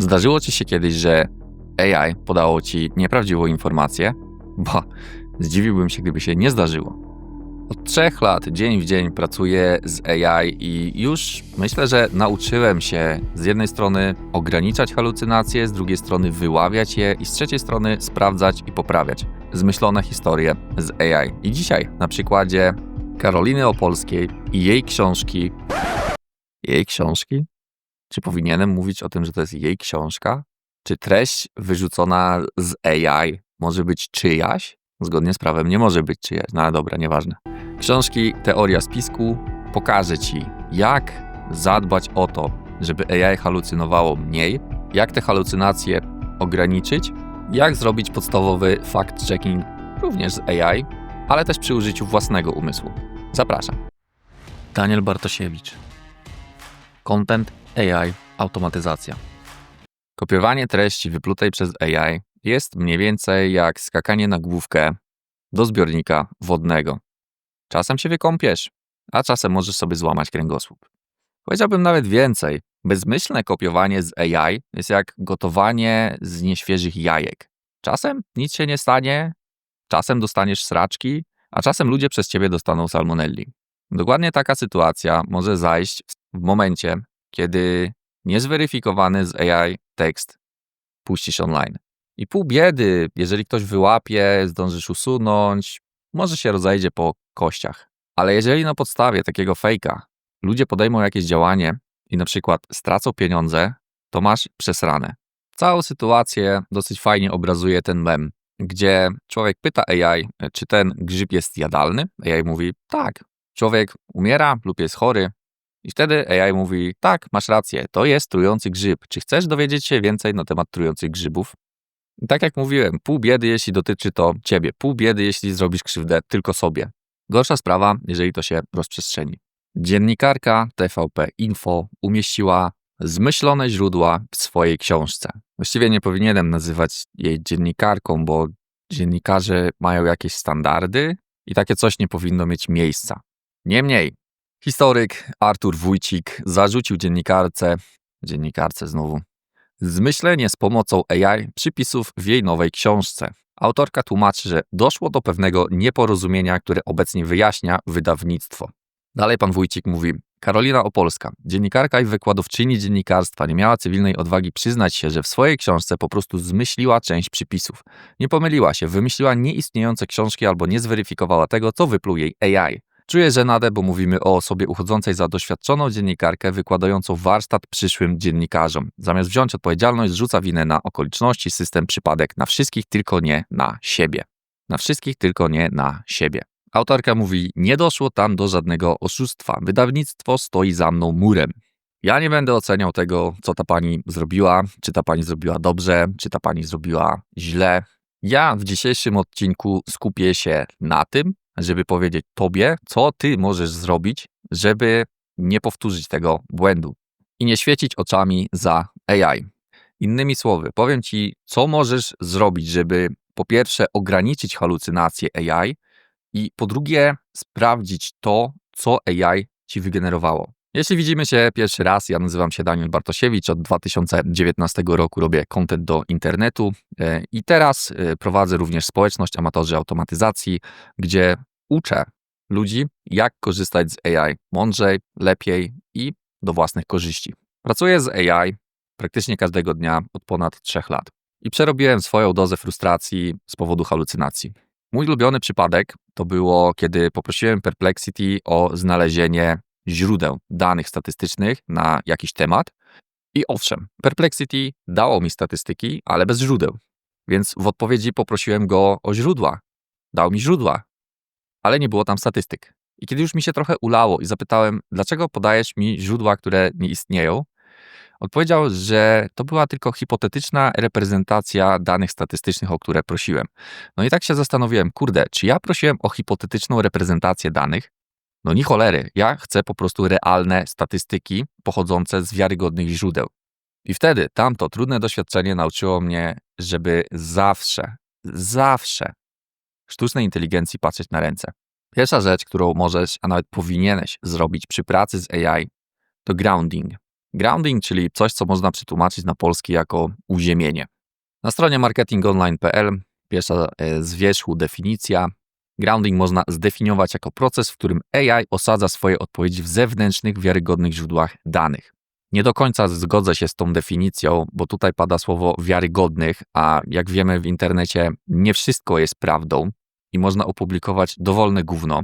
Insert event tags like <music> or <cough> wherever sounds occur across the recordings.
Zdarzyło ci się kiedyś, że AI podało ci nieprawdziwą informację? Bo zdziwiłbym się, gdyby się nie zdarzyło. Od trzech lat, dzień w dzień pracuję z AI i już myślę, że nauczyłem się z jednej strony ograniczać halucynacje, z drugiej strony wyławiać je i z trzeciej strony sprawdzać i poprawiać zmyślone historie z AI. I dzisiaj na przykładzie Karoliny Opolskiej i jej książki. Jej książki? Czy powinienem mówić o tym, że to jest jej książka? Czy treść wyrzucona z AI może być czyjaś? Zgodnie z prawem nie może być czyjaś, no ale dobra, nieważne. Książki Teoria spisku pokaże Ci, jak zadbać o to, żeby AI halucynowało mniej, jak te halucynacje ograniczyć, jak zrobić podstawowy fact-checking również z AI, ale też przy użyciu własnego umysłu. Zapraszam. Daniel Bartosiewicz. Content AI automatyzacja. Kopiowanie treści wyplutej przez AI jest mniej więcej jak skakanie na główkę do zbiornika wodnego. Czasem się wykąpiesz, a czasem możesz sobie złamać kręgosłup. Powiedziałbym nawet więcej. Bezmyślne kopiowanie z AI jest jak gotowanie z nieświeżych jajek. Czasem nic się nie stanie, czasem dostaniesz sraczki, a czasem ludzie przez ciebie dostaną salmonelli. Dokładnie taka sytuacja może zajść w momencie, kiedy niezweryfikowany z AI tekst puścisz online. I pół biedy, jeżeli ktoś wyłapie, zdążysz usunąć, może się rozejdzie po kościach. Ale jeżeli na podstawie takiego fejka ludzie podejmą jakieś działanie i na przykład stracą pieniądze, to masz przesrane. Całą sytuację dosyć fajnie obrazuje ten mem, gdzie człowiek pyta AI, czy ten grzyb jest jadalny. AI mówi tak. Człowiek umiera lub jest chory. I wtedy AI mówi: Tak, masz rację, to jest trujący grzyb. Czy chcesz dowiedzieć się więcej na temat trujących grzybów? Tak jak mówiłem, pół biedy, jeśli dotyczy to ciebie, pół biedy, jeśli zrobisz krzywdę tylko sobie. Gorsza sprawa, jeżeli to się rozprzestrzeni. Dziennikarka TVP Info umieściła zmyślone źródła w swojej książce. Właściwie nie powinienem nazywać jej dziennikarką, bo dziennikarze mają jakieś standardy i takie coś nie powinno mieć miejsca. Niemniej, historyk Artur Wójcik zarzucił dziennikarce, dziennikarce znowu, zmyślenie z pomocą AI przypisów w jej nowej książce. Autorka tłumaczy, że doszło do pewnego nieporozumienia, które obecnie wyjaśnia wydawnictwo. Dalej pan Wójcik mówi: Karolina Opolska, dziennikarka i wykładowczyni dziennikarstwa, nie miała cywilnej odwagi przyznać się, że w swojej książce po prostu zmyśliła część przypisów. Nie pomyliła się, wymyśliła nieistniejące książki albo nie zweryfikowała tego, co wypluł jej AI. Czuję żenadę, bo mówimy o osobie uchodzącej za doświadczoną dziennikarkę, wykładającą warsztat przyszłym dziennikarzom. Zamiast wziąć odpowiedzialność, rzuca winę na okoliczności, system, przypadek, na wszystkich, tylko nie na siebie. Na wszystkich, tylko nie na siebie. Autorka mówi: Nie doszło tam do żadnego oszustwa. Wydawnictwo stoi za mną murem. Ja nie będę oceniał tego, co ta pani zrobiła, czy ta pani zrobiła dobrze, czy ta pani zrobiła źle. Ja w dzisiejszym odcinku skupię się na tym, żeby powiedzieć tobie, co ty możesz zrobić, żeby nie powtórzyć tego błędu i nie świecić oczami za AI. Innymi słowy, powiem ci, co możesz zrobić, żeby po pierwsze ograniczyć halucynacje AI i po drugie sprawdzić to, co AI ci wygenerowało. Jeśli widzimy się pierwszy raz, ja nazywam się Daniel Bartosiewicz, od 2019 roku robię content do internetu e, i teraz e, prowadzę również społeczność amatorzy automatyzacji, gdzie uczę ludzi, jak korzystać z AI mądrzej, lepiej i do własnych korzyści. Pracuję z AI praktycznie każdego dnia od ponad 3 lat i przerobiłem swoją dozę frustracji z powodu halucynacji. Mój ulubiony przypadek to było, kiedy poprosiłem Perplexity o znalezienie źródeł danych statystycznych na jakiś temat. I owszem, Perplexity dało mi statystyki, ale bez źródeł. Więc w odpowiedzi poprosiłem go o źródła. Dał mi źródła, ale nie było tam statystyk. I kiedy już mi się trochę ulało i zapytałem, dlaczego podajesz mi źródła, które nie istnieją, odpowiedział, że to była tylko hipotetyczna reprezentacja danych statystycznych, o które prosiłem. No i tak się zastanowiłem, kurde, czy ja prosiłem o hipotetyczną reprezentację danych? No ni cholery, ja chcę po prostu realne statystyki pochodzące z wiarygodnych źródeł. I wtedy tamto trudne doświadczenie nauczyło mnie, żeby zawsze, zawsze sztucznej inteligencji patrzeć na ręce. Pierwsza rzecz, którą możesz, a nawet powinieneś zrobić przy pracy z AI, to grounding. Grounding, czyli coś, co można przetłumaczyć na polski jako uziemienie. Na stronie marketingonline.pl pierwsza e, z wierzchu definicja. Grounding można zdefiniować jako proces, w którym AI osadza swoje odpowiedzi w zewnętrznych, wiarygodnych źródłach danych. Nie do końca zgodzę się z tą definicją, bo tutaj pada słowo wiarygodnych, a jak wiemy w internecie nie wszystko jest prawdą i można opublikować dowolne gówno,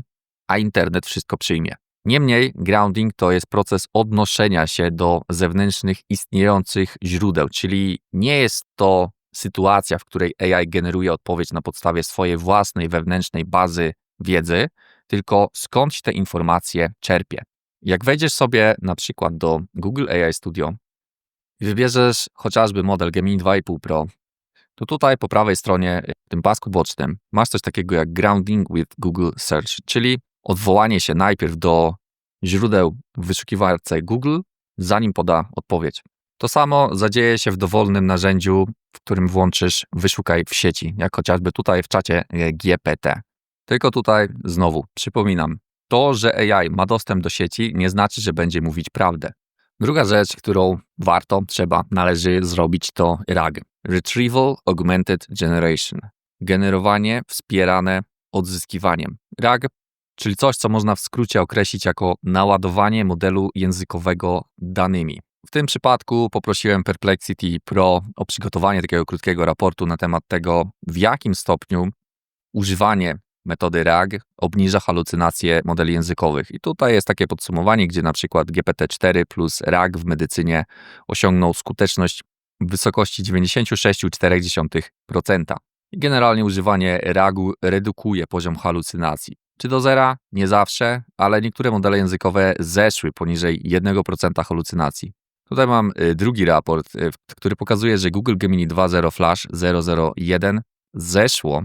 a internet wszystko przyjmie. Niemniej grounding to jest proces odnoszenia się do zewnętrznych istniejących źródeł, czyli nie jest to sytuacja, w której AI generuje odpowiedź na podstawie swojej własnej wewnętrznej bazy wiedzy, tylko skądś te informacje czerpie. Jak wejdziesz sobie na przykład do Google AI Studio i wybierzesz chociażby model Gemini 2,5 Pro, to tutaj po prawej stronie, w tym pasku bocznym, masz coś takiego jak Grounding with Google Search, czyli odwołanie się najpierw do źródeł w wyszukiwarce Google, zanim poda odpowiedź. To samo zadzieje się w dowolnym narzędziu, w którym włączysz wyszukaj w sieci, jak chociażby tutaj w czacie e, GPT. Tylko tutaj znowu przypominam, to, że AI ma dostęp do sieci, nie znaczy, że będzie mówić prawdę. Druga rzecz, którą warto, trzeba, należy zrobić, to RAG Retrieval Augmented Generation generowanie wspierane odzyskiwaniem. RAG, czyli coś, co można w skrócie określić jako naładowanie modelu językowego danymi. W tym przypadku poprosiłem Perplexity Pro o przygotowanie takiego krótkiego raportu na temat tego, w jakim stopniu używanie metody RAG obniża halucynacje modeli językowych. I tutaj jest takie podsumowanie, gdzie na przykład GPT-4 plus RAG w medycynie osiągnął skuteczność w wysokości 96,4%. Generalnie używanie RAG-u redukuje poziom halucynacji. Czy do zera? Nie zawsze, ale niektóre modele językowe zeszły poniżej 1% halucynacji. Tutaj mam y, drugi raport, y, który pokazuje, że Google Gemini 2.0 Flash 001 zeszło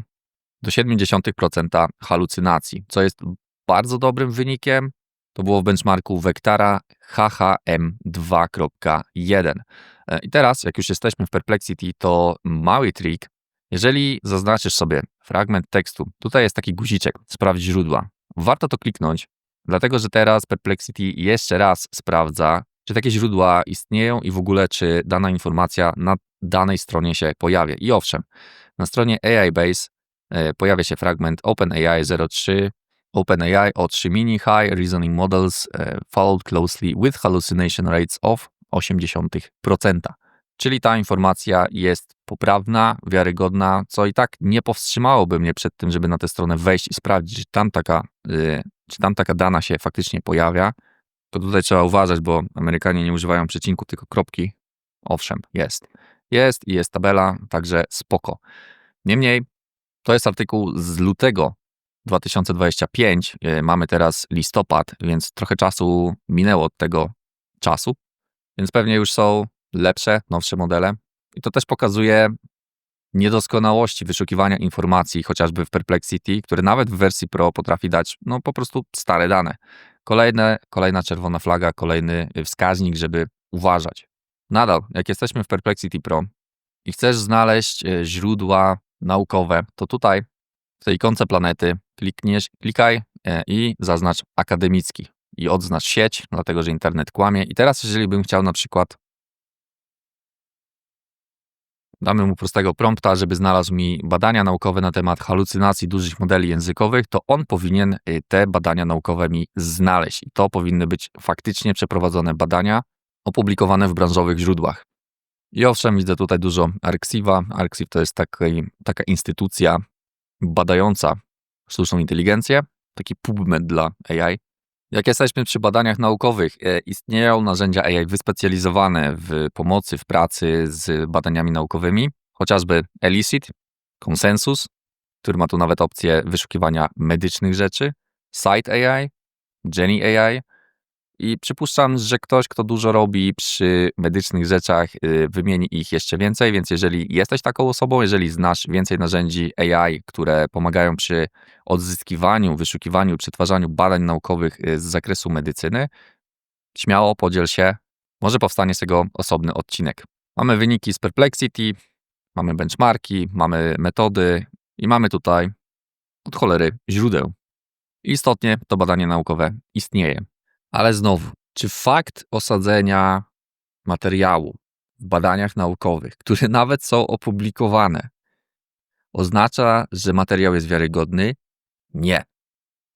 do 0,7% halucynacji, co jest bardzo dobrym wynikiem. To było w benchmarku Vectara HHM2.1. E, I teraz, jak już jesteśmy w Perplexity, to mały trik. Jeżeli zaznaczysz sobie fragment tekstu, tutaj jest taki guziczek, sprawdź źródła. Warto to kliknąć, dlatego że teraz Perplexity jeszcze raz sprawdza, czy takie źródła istnieją i w ogóle, czy dana informacja na danej stronie się pojawia. I owszem, na stronie AI Base e, pojawia się fragment OpenAI 03, OpenAI O3 Mini High Reasoning Models e, followed closely with hallucination rates of 0,8%. Czyli ta informacja jest poprawna, wiarygodna, co i tak nie powstrzymałoby mnie przed tym, żeby na tę stronę wejść i sprawdzić, czy tam taka, yy, czy tam taka dana się faktycznie pojawia. To tutaj trzeba uważać, bo Amerykanie nie używają przecinku, tylko kropki. Owszem, jest. Jest i jest tabela, także spoko. Niemniej, to jest artykuł z lutego 2025. Y, mamy teraz listopad, więc trochę czasu minęło od tego czasu, więc pewnie już są lepsze, nowsze modele. I to też pokazuje niedoskonałości wyszukiwania informacji, chociażby w Perplexity, który nawet w wersji Pro potrafi dać no, po prostu stare dane. Kolejne, kolejna czerwona flaga, kolejny wskaźnik, żeby uważać. Nadal, jak jesteśmy w Perplexity Pro i chcesz znaleźć e, źródła naukowe, to tutaj w tej ikonce planety klikniesz, klikaj e, i zaznacz akademicki i odznacz sieć, dlatego że internet kłamie. I teraz, jeżeli bym chciał na przykład damy mu prostego prompta, żeby znalazł mi badania naukowe na temat halucynacji dużych modeli językowych, to on powinien y, te badania naukowe mi znaleźć. I to powinny być faktycznie przeprowadzone badania opublikowane w branżowych źródłach. I owszem, widzę tutaj dużo Arxiva. Arxiv to jest taki, taka instytucja badająca sztuczną inteligencję, taki PubMed dla AI. Jak jesteśmy przy badaniach naukowych, e, istnieją narzędzia AI wyspecjalizowane w pomocy, w pracy z badaniami naukowymi, chociażby Elicit, Consensus, który ma tu nawet opcję wyszukiwania medycznych rzeczy, Site AI, Jenny AI, i przypuszczam, że ktoś, kto dużo robi przy medycznych rzeczach, y, wymieni ich jeszcze więcej, więc jeżeli jesteś taką osobą, jeżeli znasz więcej narzędzi AI, które pomagają przy odzyskiwaniu, wyszukiwaniu, przetwarzaniu badań naukowych y, z zakresu medycyny, śmiało podziel się, może powstanie z tego osobny odcinek. Mamy wyniki z Perplexity, mamy benchmarki, mamy metody i mamy tutaj od cholery źródeł. Istotnie to badanie naukowe istnieje. Ale znowu, czy fakt osadzenia materiału w badaniach naukowych, które <laughs> nawet są opublikowane, oznacza, że materiał jest wiarygodny? Nie.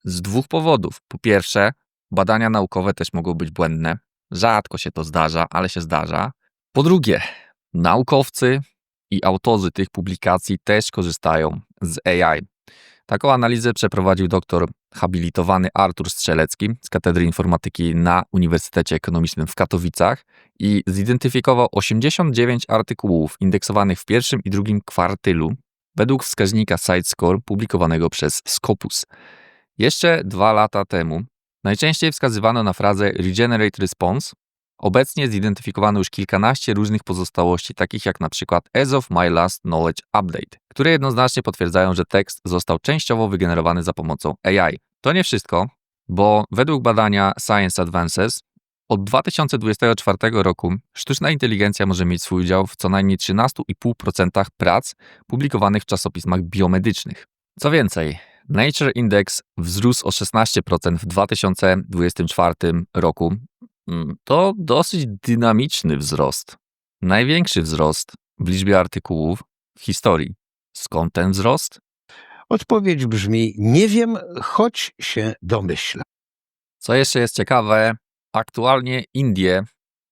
Z dwóch powodów. Po pierwsze, badania naukowe też mogą być błędne. Rzadko się to zdarza, ale się zdarza. Po drugie, naukowcy i autorzy tych publikacji też korzystają z AI. Taką analizę przeprowadził doktor habilitowany Artur Strzelecki z Katedry Informatyki na Uniwersytecie Ekonomicznym w Katowicach i zidentyfikował 89 artykułów indeksowanych w pierwszym i drugim kwartylu według wskaźnika SiteScore publikowanego przez Scopus. Jeszcze dwa lata temu najczęściej wskazywano na frazę Regenerate Response. Obecnie zidentyfikowano już kilkanaście różnych pozostałości, takich jak na przykład As of My Last Knowledge Update, które jednoznacznie potwierdzają, że tekst został częściowo wygenerowany za pomocą AI. To nie wszystko, bo według badania Science Advances od 2024 roku sztuczna inteligencja może mieć swój udział w co najmniej 13,5% prac publikowanych w czasopismach biomedycznych. Co więcej, Nature Index wzrósł o 16% w 2024 roku. Mm, To dosyć dynamiczny wzrost. Największy wzrost w liczbie artykułów w historii. Skąd ten wzrost? Odpowiedź brzmi: Nie wiem, choć się domyślam. Co jeszcze jest ciekawe, aktualnie Indie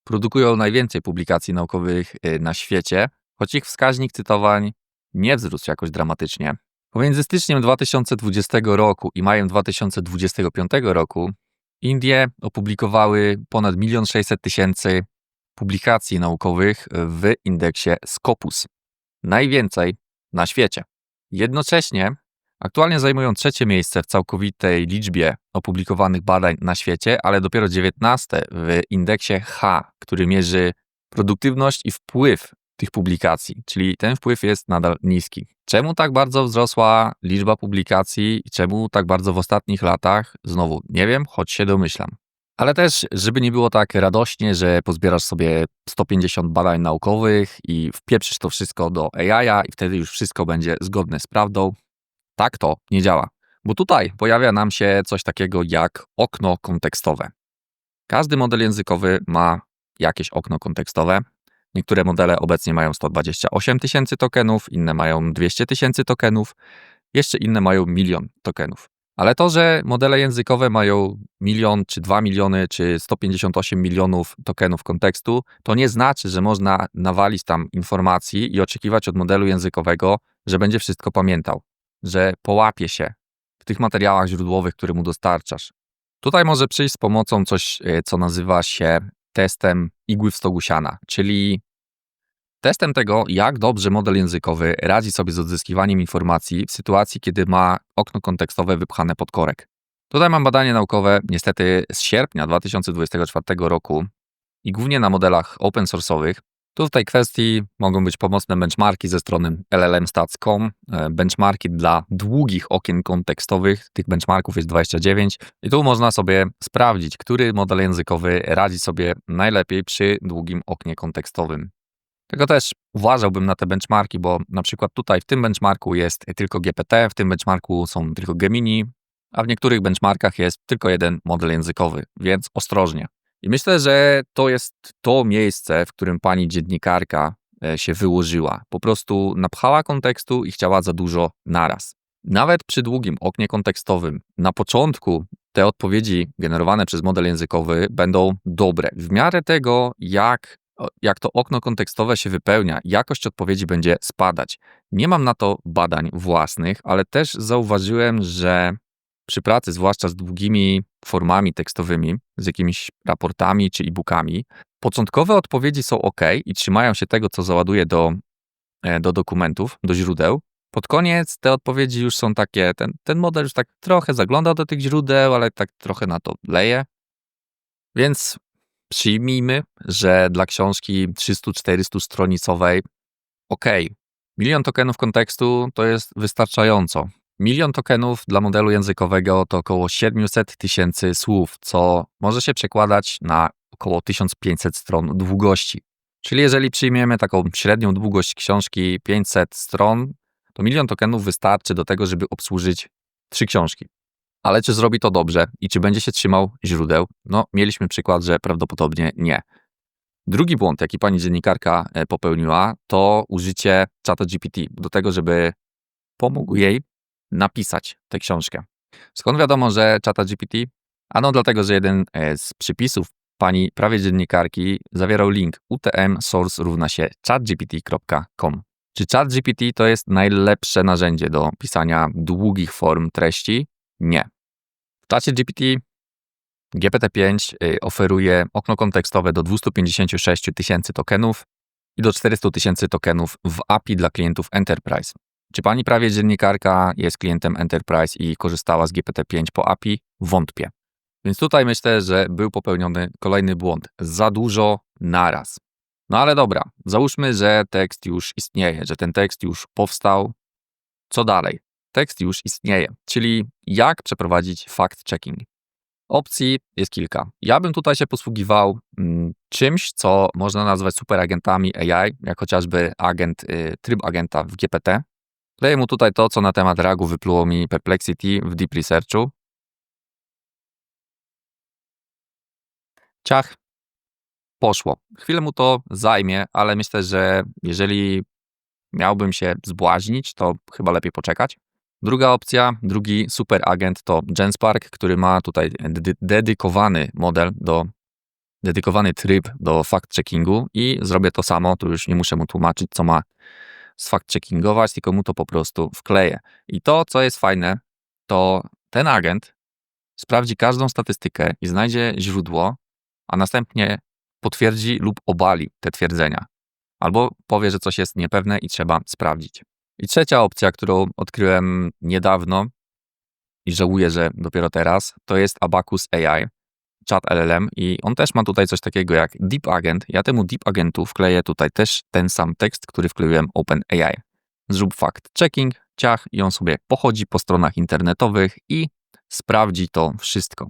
produkują najwięcej publikacji naukowych y, na świecie, choć ich wskaźnik cytowań nie wzrósł jakoś dramatycznie. Pomiędzy styczniem 2020 roku i majem 2025 roku Indie opublikowały ponad 1 600 tysięcy publikacji naukowych w indeksie Scopus. Najwięcej na świecie. Jednocześnie aktualnie zajmują trzecie miejsce w całkowitej liczbie opublikowanych badań na świecie, ale dopiero 19 w indeksie H, który mierzy produktywność i wpływ tych publikacji, czyli ten wpływ jest nadal niski. Czemu tak bardzo wzrosła liczba publikacji i czemu tak bardzo w ostatnich latach? Znowu nie wiem, choć się domyślam. Ale też, żeby nie było tak radośnie, że pozbierasz sobie 150 badań naukowych i wpieprzysz to wszystko do AI i wtedy już wszystko będzie zgodne z prawdą. Tak to nie działa. Bo tutaj pojawia nam się coś takiego jak okno kontekstowe. Każdy model językowy ma jakieś okno kontekstowe. Niektóre modele obecnie mają 128 tysięcy tokenów, inne mają 200 tysięcy tokenów, jeszcze inne mają milion tokenów. Ale to, że modele językowe mają milion, czy 2 miliony, czy 158 milionów tokenów kontekstu, to nie znaczy, że można nawalić tam informacji i oczekiwać od modelu językowego, że będzie wszystko pamiętał, że połapie się w tych materiałach źródłowych, które mu dostarczasz. Tutaj może przyjść z pomocą coś, e, co nazywa się testem igły w stogu siana, czyli testem tego, jak dobrze model językowy radzi sobie z odzyskiwaniem informacji w sytuacji, kiedy ma okno kontekstowe wypchane pod korek. Tutaj mam badanie naukowe, niestety z sierpnia 2024 roku i głównie na modelach open source'owych. Tu w tej kwestii mogą być pomocne benchmarki ze strony llmstats.com, e, benchmarki dla długich okien kontekstowych, tych benchmarków jest 29 i tu można sobie sprawdzić, który model językowy radzi sobie najlepiej przy długim oknie kontekstowym. Tego też uważałbym na te benchmarki, bo na przykład tutaj w tym benchmarku jest tylko GPT, w tym benchmarku są tylko Gemini, a w niektórych benchmarkach jest tylko jeden model językowy, więc ostrożnie. I myślę, że to jest to miejsce, w którym pani dziennikarka e, się wyłożyła. Po prostu napchała kontekstu i chciała za dużo naraz. Nawet przy długim oknie kontekstowym, na początku te odpowiedzi generowane przez model językowy będą dobre. W miarę tego, jak, jak to okno kontekstowe się wypełnia, jakość odpowiedzi będzie spadać. Nie mam na to badań własnych, ale też zauważyłem, że przy pracy, zwłaszcza z długimi formami tekstowymi, z jakimiś raportami czy e-bookami, początkowe odpowiedzi są ok i trzymają się tego, co załaduję do, e, do dokumentów, do źródeł. Pod koniec te odpowiedzi już są takie, ten, ten model już tak trochę zagląda do tych źródeł, ale tak trochę na to leje. Więc przyjmijmy, że dla książki 300-400 stronicowej, ok, milion tokenów kontekstu to jest wystarczająco. Milion tokenów dla modelu językowego to około 700 tysięcy słów, co może się przekładać na około 1500 stron długości. Czyli jeżeli przyjmiemy taką średnią długość książki 500 stron, to milion tokenów wystarczy do tego, żeby obsłużyć trzy książki. Ale czy zrobi to dobrze i czy będzie się trzymał źródeł? No, mieliśmy przykład, że prawdopodobnie nie. Drugi błąd, jaki pani dziennikarka e, popełniła, to użycie czata GPT do tego, żeby pomógł jej napisać tę książkę. Skąd wiadomo, że czata GPT? Ano dlatego, że jeden e, z przypisów pani prawie dziennikarki zawierał link utm source równa się chatgpt.com. Czy ChatGPT to jest najlepsze narzędzie do pisania długich form treści? Nie. W czacie GPT GPT-5 y, oferuje okno kontekstowe do 256 tysięcy tokenów i do 400 tysięcy tokenów w API dla klientów Enterprise. Czy pani prawie dziennikarka jest klientem Enterprise i korzystała z GPT-5 po API? Wątpię. Więc tutaj myślę, że był popełniony kolejny błąd. Za dużo naraz. No ale dobra, załóżmy, że tekst już istnieje, że ten tekst już powstał. Co dalej? Tekst już istnieje, czyli jak przeprowadzić fact-checking. Opcji jest kilka. Ja bym tutaj się posługiwał mm, czymś, co można nazwać superagentami AI, jak chociażby agent, y, tryb agenta w GPT. Daję mu tutaj to, co na temat ragu wypluło mi Perplexity w Deep Researchu. Ciach, poszło. Chwilę mu to zajmie, ale myślę, że jeżeli miałbym się zbłaźnić, to chyba lepiej poczekać. Druga opcja, drugi super agent to Genspark, który ma tutaj dedy- dedykowany model do dedykowany tryb do fact-checkingu i zrobię to samo, tu już nie muszę mu tłumaczyć, co ma sfact-checkingować, tylko mu to po prostu wkleję. I to, co jest fajne, to ten agent sprawdzi każdą statystykę i znajdzie źródło, a następnie potwierdzi lub obali te twierdzenia. Albo powie, że coś jest niepewne i trzeba sprawdzić. I trzecia opcja, którą odkryłem niedawno i żałuję, że dopiero teraz, to jest Abacus AI, chat LLM i on też ma tutaj coś takiego jak Deep Agent. Ja temu Deep Agentu wkleję tutaj też ten sam tekst, który wkleiłem OpenAI. Zrób fact checking, ciach i on sobie pochodzi po stronach internetowych i sprawdzi to wszystko.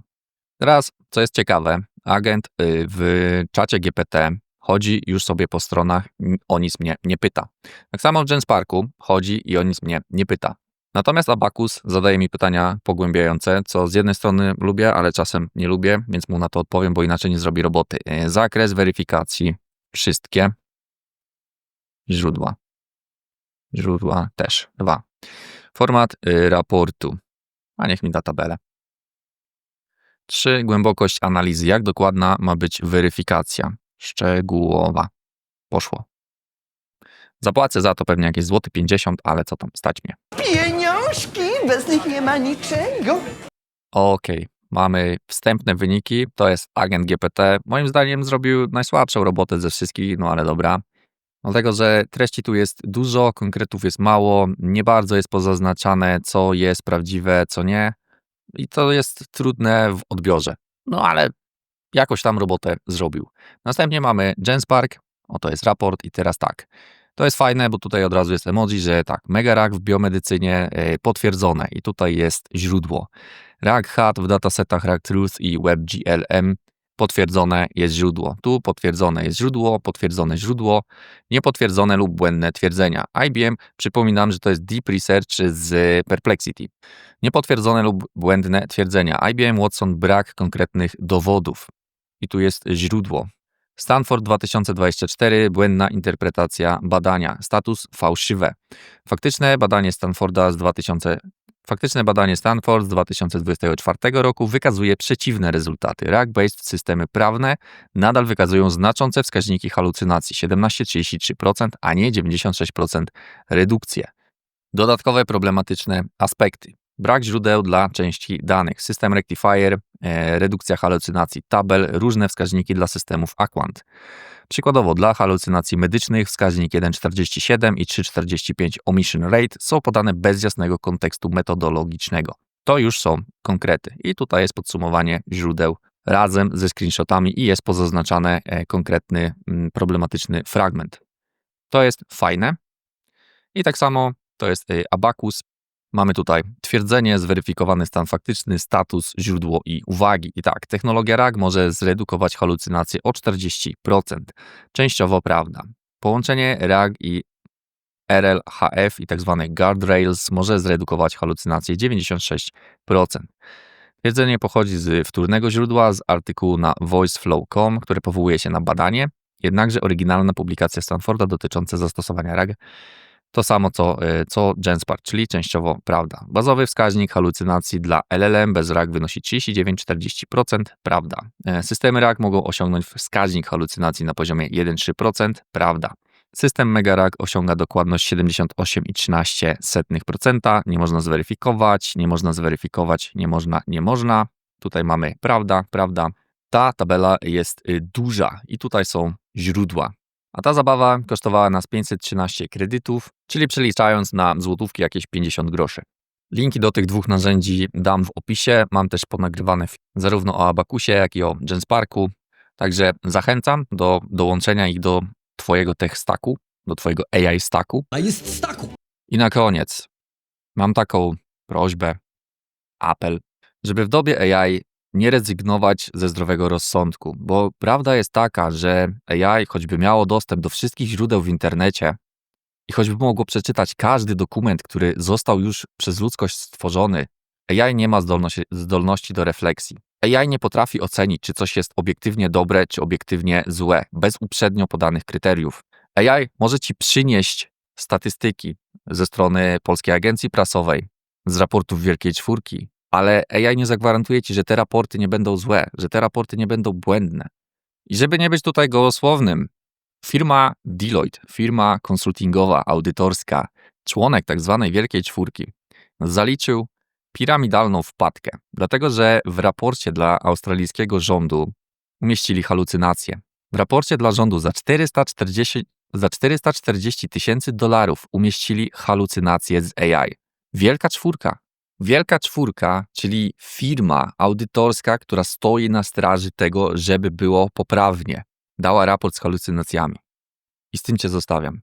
Teraz, co jest ciekawe, agent y, w czacie GPT chodzi już sobie po stronach, o nic mnie nie pyta. Tak samo w Gensparku chodzi i o nic mnie nie pyta. Natomiast Abacus zadaje mi pytania pogłębiające, co z jednej strony lubię, ale czasem nie lubię, więc mu na to odpowiem, bo inaczej nie zrobi roboty. Y, Zakres weryfikacji, wszystkie źródła. Źródła też, dwa. Format y, raportu, a niech mi da tabelę. 3. Głębokość analizy. Jak dokładna ma być weryfikacja? Szczegółowa. Poszło. Zapłacę za to pewnie jakieś złoty 50, ale co tam, stać mnie. Pieniążki, bez nich nie ma niczego. Okej, mamy wstępne wyniki. To jest agent GPT. Moim zdaniem zrobił najsłabszą robotę ze wszystkich, no ale dobra. Dlatego, że treści tu jest dużo, konkretów jest mało, nie bardzo jest pozaznaczane, co jest prawdziwe, co nie. I to jest trudne w odbiorze. No ale jakoś tam robotę zrobił. Następnie mamy Genspark, oto jest raport i teraz tak. To jest fajne, bo tutaj od razu jest emoji, że tak, megarak w biomedycynie e, potwierdzone i tutaj jest źródło. RAG HAT w datasetach RAG Truth i WebGLM potwierdzone jest źródło. Tu potwierdzone jest źródło, potwierdzone źródło, niepotwierdzone lub błędne twierdzenia. IBM, przypominam, że to jest Deep Research z Perplexity. Niepotwierdzone lub błędne twierdzenia. IBM Watson brak konkretnych dowodów. I tu jest źródło. Stanford 2024, błędna interpretacja badania, status fałszywe. Faktyczne badanie Stanforda z 2000, faktyczne badanie Stanford z 2024 roku wykazuje przeciwne rezultaty. RAG-based systemy prawne nadal wykazują znaczące wskaźniki halucynacji 17-33%, a nie 96% redukcję. Dodatkowe problematyczne aspekty. Brak źródeł dla części danych, system rectifier, redukcja halucynacji tabel, różne wskaźniki dla systemów Aquant. Przykładowo dla halucynacji medycznych wskaźnik 1,47 i 3,45 omission rate są podane bez jasnego kontekstu metodologicznego. To już są konkrety. I tutaj jest podsumowanie źródeł razem ze screenshotami i jest pozaznaczany e, konkretny mm, problematyczny fragment. To jest fajne. I tak samo to jest e, Abacus. Mamy tutaj twierdzenie, zweryfikowany stan faktyczny, status, źródło i uwagi. I tak, technologia RAG może zredukować halucynacje o 40%. Częściowo prawda. Połączenie RAG i RLHF i tzw. guardrails może zredukować halucynacje 96%. Twierdzenie pochodzi z wtórnego źródła, z artykułu na voiceflow.com, które powołuje się na badanie Jednakże oryginalna publikacja Stanforda dotycząca zastosowania RAG to samo co, y, co GenSpark, czyli częściowo prawda. Bazowy wskaźnik halucynacji dla LLM bez RAG wynosi 39-40%, prawda. E, Systemy RAG mogą osiągnąć wskaźnik halucynacji na poziomie 1-3%, prawda. System MegaRAG osiąga dokładność 78,13%. Nie można zweryfikować, nie można zweryfikować, nie można, nie można. Tutaj mamy prawda, prawda. Ta tabela jest y, duża i tutaj są źródła. A ta zabawa kosztowała nas 513 kredytów, czyli przeliczając na złotówki jakieś 50 groszy. Linki do tych dwóch narzędzi dam w opisie. Mam też ponagrywane zarówno o Abakusie, jak i o GenSparku. Także zachęcam do dołączenia ich do Twojego tech stacku, do Twojego AI stacku. A jest staku. I na koniec mam taką prośbę, apel, żeby w dobie AI nie rezygnować ze zdrowego rozsądku, bo prawda jest taka, że AI, choćby miało dostęp do wszystkich źródeł w internecie i choćby mogło przeczytać każdy dokument, który został już przez ludzkość stworzony, AI nie ma zdolności, zdolności do refleksji. AI nie potrafi ocenić, czy coś jest obiektywnie dobre, czy obiektywnie złe, bez uprzednio podanych kryteriów. AI może ci przynieść statystyki ze strony Polskiej Agencji Prasowej, z raportów Wielkiej Czwórki, ale AI nie zagwarantuje ci, że te raporty nie będą złe, że te raporty nie będą błędne. I żeby nie być tutaj gołosłownym, firma Deloitte, firma konsultingowa, audytorska, członek tak zwanej Wielkiej Czwórki, zaliczył piramidalną wpadkę, dlatego że w raporcie dla australijskiego rządu umieścili halucynacje. W raporcie dla rządu za 440 za 440 tysięcy dolarów umieścili halucynacje z AI. Wielka czwórka. Wielka czwórka, czyli firma audytorska, która stoi na straży tego, żeby było poprawnie, dała raport z halucynacjami. I z tym cię zostawiam.